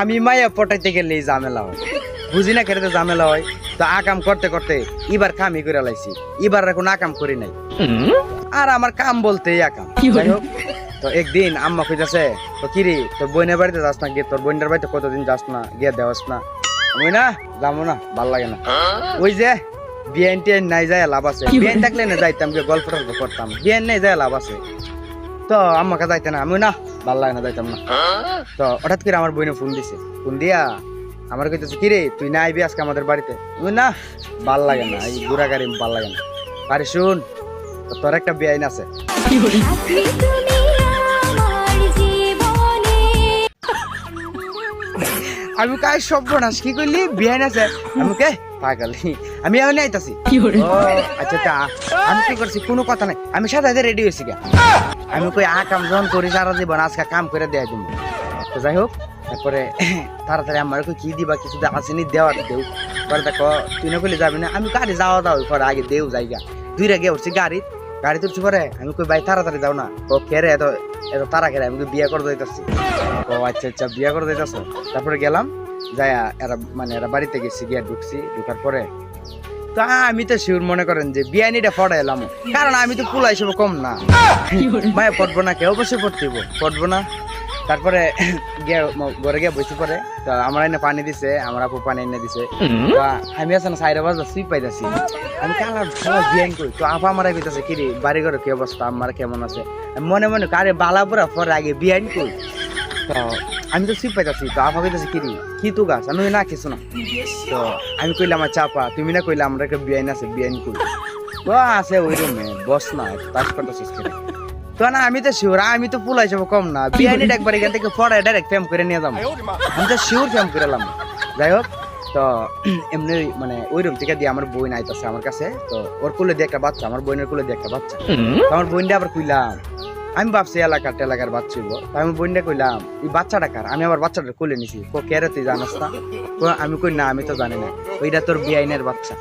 আমি মায়া পটাইতে গেলে ঝামেলা হয়। বুঝি না কেটে ঝামেলা হয়? তো আকাম করতে করতে এবার কামই করে লাইছি। এবার আর কোনো আকাম করি নাই। আর আমার কাম বলতে আকাম যাই হোক তো একদিন আম্মা কইতাছে তো কিরে তোর বোনের বাড়িতে যাস না গিয়ে তোর বোনের বাড়িতে কতদিন যাস না গিয়ে দেওয়াস না? আমি না যাব না ভালো লাগে না। ওই যে বিয়ান টিয়ান নাই যায় লাভ আছে। বিয়ান থাকলে না যাইতাম গিয়ে গল্প টল্প করতাম। বিয়ান নেই যায় লাভ আছে। তো আম্মাকে যাইতে না আমি না ভালো লাগে না যাইতাম না। তো হঠাৎ করে আমার বোনে ফোন দিছে। ফোন দিয়া আমার কইতেছে কিরে তুই না আইবি আজকে আমাদের বাড়িতে? আমি না ভালো লাগে না এই ঘোরা গাড়ি ভালো লাগে না। আরে শুন তোর একটা বেআইন আছে। আমি কাই সর্বনাশ কি করলি? বিহাইন আছে? আমি কে? পাগল আমি এখন আইতাছি। আচ্ছা তা আমি কি করছি? কোনো কথা নাই। আমি সাথে রেডি হয়েছি গে আমি কই আ কাম যখন করি, সারা জীবন আজকে কাম করে দেয় তুমি তো যাই হোক, তারপরে তাড়াতাড়ি আমার কি দিবা, কিছু আসেনি দেওয়ার দেও। পরে দেখো, তুই না যাবি না, আমি গাড়ি যাওয়া দাও পরে আগে দেও জায়গা। দুই গে উঠছি গাড়ি গাড়ি তুলছি পরে, আমি কই, ভাই, তাড়াতাড়ি যাও না। ও কেরে, এত এত তারা কেরে, আমি বিয়ে করে দিতেছি ও আচ্ছা আচ্ছা বিয়ে করে দিতেছ তারপরে গেলাম যাই এরা মানে এরা বাড়িতে গেছি, গিয়া ঢুকছি, ঢুকার পরে তো আমি তো শিওর মনে করেন যে বিয়ানিটা ফটা এলাম কারণ আমি তো পুলা হিসেবে কম না। মায়ে পড়ব না কে? অবশ্যই পড়তে হইবো, পড়ব না। তারপরে ঘরে গিয়ে বসে পড়ে। তো আমার এনে পানি দিছে আমার আপু পানি এনে দিছে। আমি আছে না সাইডে বাজা সুই পাইতাছি। আমি কালার ভালো বিয়ান করি। তো আপা আমার কইতাছে কিরে বাড়ি ঘরে কি অবস্থা? আমার কেমন আছে? মনে মনে কারে বালা পুরা পরে আগে বিয়ান করি তো আমি তো সুই পাইতাছি তো আপা কইতাছে কিরে কি তো গাছ? আমি না কিছু না? তো আমি কইলাম আমার চাপা তুমি না কইলাম আমরা একটা বিয়াইন আছে বিয়াইন করি। তো আছে ওই রুমে, বস না তাস করতেছিস তো না, আমি তো শিওর আমি তো পুলাই যাব, কম না। বিয়াইনিটা একবার এখান থেকে পড়ায় ডাইরেক্ট ফেম করে নিয়ে যাব। আমি তো শিওর ফেম করে এলাম। যাই হোক, তো এমনি মানে ওই রুম থেকে দিয়ে আমার বই আইতাছে আমার কাছে। তো ওর কুলে দিয়ে একটা বাচ্চা, আমার বোনের কুলে দিয়ে একটা বাচ্চা। আমার বোনটা আবার কইলাম আমি ভাবছি এলাকার টেলাকার বাচ্চা হইবো। তো আমি বোনটা কইলাম এই বাচ্চাটা কার? আমি আমার বাচ্চাটা কোলে নিছি। কো কেরে তুই জানাস না? কো আমি কই না আমি তো জানি না। ওইটা তোর বিআইনের বাচ্চা।